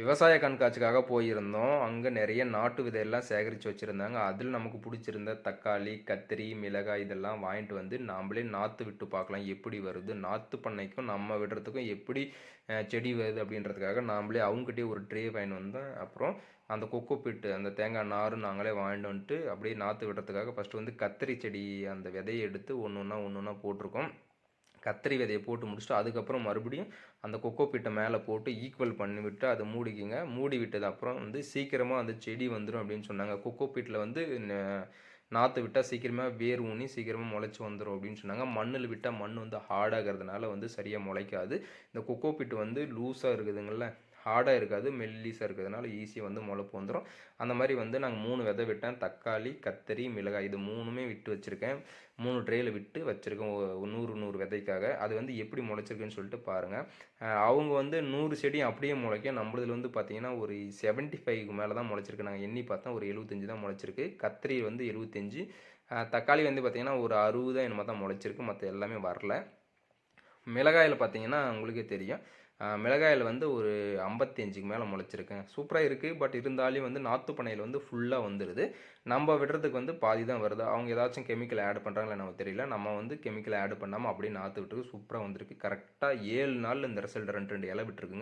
விவசாய கண்காட்சிக்காக போயிருந்தோம். அங்கே நிறைய நாட்டு விதையெல்லாம் சேகரித்து வச்சுருந்தாங்க. அதில் நமக்கு பிடிச்சிருந்த தக்காளி கத்திரி மிளகாய் இதெல்லாம் வாங்கிட்டு வந்து நாம்ளே நாற்று விட்டு பார்க்கலாம். எப்படி வருது? நாற்று பண்ணைக்கும் நம்ம விடுறதுக்கும் எப்படி செடி வருது அப்படின்றதுக்காக நாம்ளே அவங்ககிட்டயே ஒரு ட்ரே வாங்கிட்டு வந்தோம். அப்புறம் அந்த கொக்கோ பிட்டு அந்த தேங்காய் நார் நாங்களே வாங்கிட்டு வந்துட்டு அப்படியே நாற்று விடுறதுக்காக ஃபஸ்ட்டு வந்து கத்திரி செடி அந்த விதையை எடுத்து ஒன்று ஒன்றா ஒன்று ஒன்றா போட்டிருக்கோம். கத்திரி விதையை போட்டு முடிச்சுட்டு அதுக்கப்புறம் மறுபடியும் அந்த கொக்கோ பீட்டை மேலே போட்டு ஈக்குவல் பண்ணி விட்டு அதை மூடிக்கிங்க. மூடி விட்டது அப்புறம் வந்து சீக்கிரமாக அந்த செடி வந்துடும் அப்படின்னு சொன்னாங்க. கொக்கோ பீட்டில் வந்து நாற்று விட்டால் சீக்கிரமாக வேர் ஊனி சீக்கிரமாக முளைச்சி வந்துடும் அப்படின்னு சொன்னாங்க. மண்ணில் விட்டால் மண் வந்து ஹார்டாகிறதுனால வந்து சரியாக முளைக்காது. இந்த கொக்கோ பீட்டு வந்து லூஸாக இருக்குதுங்கள ஹார்டாக இருக்காது மெல்லிஸாக இருக்கிறதுனால ஈஸியாக வந்து முளைப்பு வந்துடும் அந்த மாதிரி வந்து நாங்கள் மூணு விதை விட்டேன். தக்காளி கத்தரி மிளகாய் இது மூணுமே விட்டு வச்சுருக்கேன். மூணு ட்ரேயில் விட்டு வச்சுருக்கேன். நூறு நூறு விதைக்காக. அது வந்து எப்படி முளைச்சிருக்குன்னு சொல்லிட்டு பாருங்கள் அவங்க வந்து நூறு செடியும் அப்படியே முளைக்கும். நம்மளதில் வந்து பார்த்திங்கன்னா ஒரு செவன்ட்டி ஃபைவ்க்கு மேலே தான் முளைச்சிருக்கு. நாங்கள் எண்ணி பார்த்தா ஒரு எழுபத்தஞ்சு தான் முளைச்சிருக்கு. கத்திரி வந்து எழுபத்தஞ்சு தக்காளி வந்து பார்த்திங்கன்னா ஒரு அறுபது என்னமோ தான் முளைச்சிருக்கு. மற்ற எல்லாமே வரல. மிளகாயில் பார்த்தீங்கன்னா உங்களுக்கே தெரியும். மிளகாயில் வந்து ஒரு ஐம்பத்தஞ்சுக்கு மேலே முளைச்சிருக்கேன் சூப்பராக இருக்குது பட் இருந்தாலும் வந்து நாற்று பனையில் வந்து ஃபுல்லாக வந்துடுது நம்ம விடுறதுக்கு வந்து பாதி தான் வருது. அவங்க ஏதாச்சும் கெமிக்கல் ஆட் பண்ணுறாங்களா நமக்கு தெரியல. நம்ம வந்து கெமிக்கல் ஆட் பண்ணாமல் அப்படியே நாற்று விட்டுருக்கு சூப்பராக வந்திருக்கு. கரெக்டாக ஏழு நாள் இந்த ரிசல்ட் ரெண்டு ரெண்டு இலை விட்டுருக்குங்க.